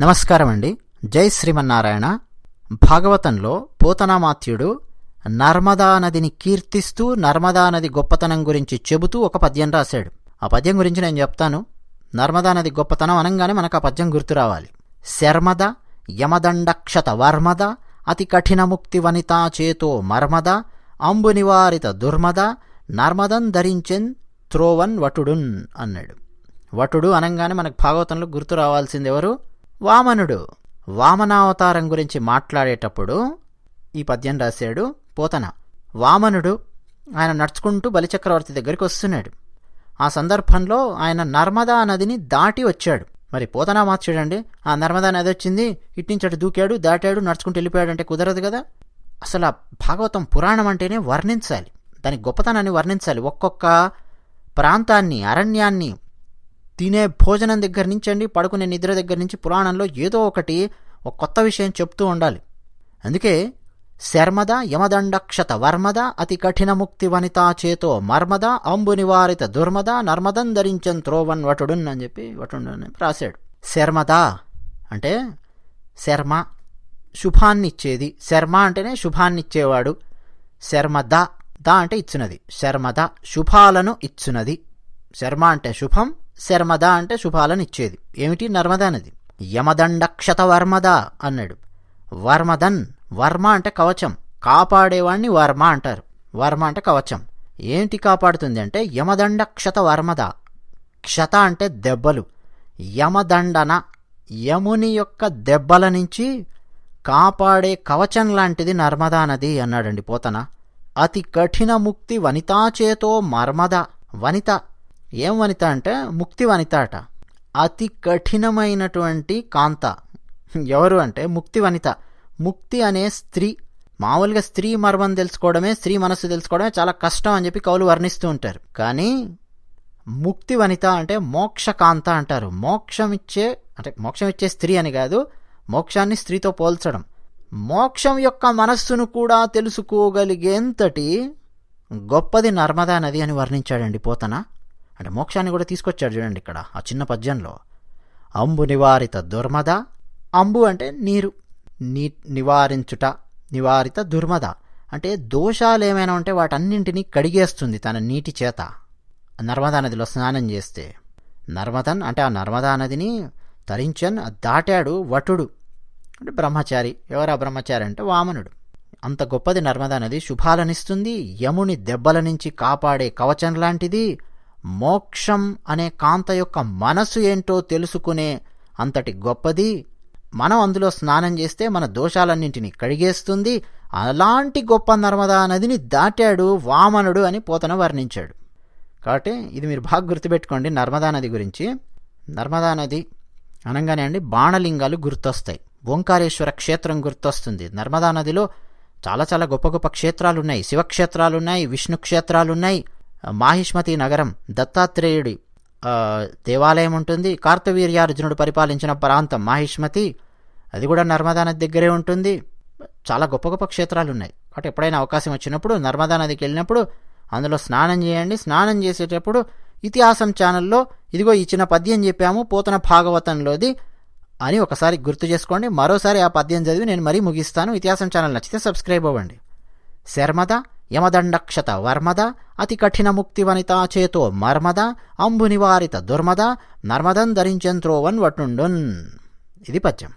నమస్కారం అండి జై శ్రీమన్నారాయణ. భాగవతంలో పోతనామాత్యుడు నర్మదా నదిని కీర్తిస్తూ నర్మదా నది గొప్పతనం గురించి చెబుతూ ఒక పద్యం రాశాడు. ఆ పద్యం గురించి నేను చెప్తాను. నర్మదా నది గొప్పతనం అనగానే మనకు ఆ పద్యం గుర్తు రావాలి. శర్మద యమదండక్షత వర్మద అతి కఠిన ముక్తి వనితా చేతో మర్మద అంబు నివారిత దుర్మద నర్మదం ధరించెన్ త్రోవన్ వటుడున్ అన్నాడు. వటుడు అనగానే మనకు భాగవతంలో గుర్తు రావాల్సింది ఎవరు? వామనుడు వామనావతారం గురించి మాట్లాడేటప్పుడు ఈ పద్యం రాశాడు పోతన. వామనుడు ఆయన నడుచుకుంటూ బలిచక్రవర్తి దగ్గరికి వస్తున్నాడు. ఆ సందర్భంలో ఆయన నర్మదా నదిని దాటి వచ్చాడు. మరి పోతనామాత్ చూడండి ఆ నర్మదా నది వచ్చింది ఇట్నుంచి అటు దూకాడు దాటాడు నడుచుకుంటూ వెళ్ళిపోయాడు అంటే కుదరదు కదా? అసలు ఆ భాగవతం పురాణం అంటేనే వర్ణించాలి. దాని గొప్పతనాన్ని వర్ణించాలి. ఒక్కొక్క ప్రాంతాన్ని అరణ్యాన్ని తినే భోజనం దగ్గర నుంచి అండి పడుకునే నిద్ర దగ్గర నుంచి పురాణంలో ఏదో ఒకటి ఒక కొత్త విషయం చెప్తూ ఉండాలి. అందుకే శర్మద యమదండక్షత వర్మద అతి కఠిన ముక్తి వనితా చేతో మర్మద అంబు నివారిత దుర్మద నర్మదం ధరించన్ త్రోవన్ వటుడున్ అని చెప్పి వటుడు రాశాడు. శర్మద అంటే శర్మ శుభాన్నిచ్చేది. శర్మ అంటేనే శుభాన్నిచ్చేవాడు. శర్మద ద అంటే ఇచ్చునది. శర్మద శుభాలను ఇచ్చునది. శర్మ అంటే శుభం శర్మద అంటే శుభాలనిచ్చేది. ఏమిటి? నర్మదా నది యమదండక్షత వర్మద అన్నాడు. వర్మదన్ వర్మ అంటే కవచం. కాపాడేవాణ్ణి వర్మ అంటారు. వర్మ అంటే కవచం. ఏంటి కాపాడుతుంది అంటే యమదండ క్షత వర్మద క్షత అంటే దెబ్బలు. యమదండన యముని యొక్క దెబ్బల నుంచి కాపాడే కవచం లాంటిది నర్మదా నది అన్నాడండి పోతన. అతి కఠిన ముక్తి వనితాచేతో మర్మద. వనిత ఏం వనిత అంటే ముక్తి వనిత అట అతి కఠినమైనటువంటి కాంత. ఎవరు అంటే ముక్తి వనిత. ముక్తి అనే స్త్రీ. మామూలుగా స్త్రీ మర్మం తెలుసుకోవడమే స్త్రీ మనస్సు తెలుసుకోవడమే చాలా కష్టం అని చెప్పి కవులు వర్ణిస్తూ ఉంటారు. కానీ ముక్తి వనిత అంటే మోక్షకాంత అంటారు. మోక్షం ఇచ్చే అంటే మోక్షం ఇచ్చే స్త్రీ అని కాదు మోక్షాన్ని స్త్రీతో పోల్చడం. మోక్షం యొక్క మనస్సును కూడా తెలుసుకోగలిగేంతటి గొప్పది నర్మదా నది అని వర్ణించాడండి పోతన. అంటే మోక్షాన్ని కూడా తీసుకొచ్చాడు చూడండి ఇక్కడ ఆ చిన్న పద్యంలో. అంబు నివారిత దుర్మద అంబు అంటే నీరు. నీ నివారించుట నివారిత దుర్మద. అంటే దోషాలు ఏమైనా ఉంటే వాటన్నింటినీ కడిగేస్తుంది తన నీటి చేత. నర్మదా నదిలో స్నానం చేస్తే. నర్మదన్ అంటే ఆ నర్మదా నదిని తరించన్ దాటాడు వటుడు. అంటే బ్రహ్మచారి ఎవరా బ్రహ్మచారి అంటే వామనుడు. అంత గొప్పది నర్మదా నది శుభాలనిస్తుంది యముని దెబ్బల నుంచి కాపాడే కవచం లాంటిది మోక్షం అనే కాంత యొక్క మనసు ఏంటో తెలుసుకునే అంతటి గొప్పది మనం అందులో స్నానం చేస్తే మన దోషాలన్నింటినీ కడిగేస్తుంది. అలాంటి గొప్ప నర్మదా నదిని దాటాడు వామనుడు అని పోతన వర్ణించాడు. కాబట్టి ఇది మీరు బాగా గుర్తుపెట్టుకోండి నర్మదా నది గురించి. నర్మదా నది అనగానే అండి బాణలింగాలు గుర్తొస్తాయి. ఓంకారేశ్వర క్షేత్రం గుర్తొస్తుంది. నర్మదా నదిలో చాలా చాలా గొప్ప గొప్ప క్షేత్రాలు ఉన్నాయి శివక్షేత్రాలు ఉన్నాయి విష్ణు క్షేత్రాలు ఉన్నాయి మాహిష్మతి నగరం దత్తాత్రేయుడి దేవాలయం ఉంటుంది. కార్తవీర్యార్జునుడు పరిపాలించిన ప్రాంతం మాహిష్మతి. అది కూడా నర్మదా నది దగ్గరే ఉంటుంది. చాలా గొప్ప గొప్ప క్షేత్రాలు ఉన్నాయి కాబట్టి ఎప్పుడైనా అవకాశం వచ్చినప్పుడు నర్మదా నదికి వెళ్ళినప్పుడు అందులో స్నానం చేయండి. స్నానం చేసేటప్పుడు ఇతిహాసం ఛానల్లో ఇదిగో ఇచ్చిన పద్యం చెప్పాము పోతన భాగవతంలోది అని ఒకసారి గుర్తు చేసుకోండి. మరోసారి ఆ పద్యం చదివి నేను మరీ ముగిస్తాను. ఇతిహాసం ఛానల్ నచ్చితే సబ్స్క్రైబ్ అవ్వండి. శర్మద యమదండక్షత వర్మద అతి కఠిన ముక్తి వనితా చేతో మర్మద అంబు నివారిత దుర్మద నర్మదం ధరించెంత్రోవన్ వటుండున్. ఇది పద్యం.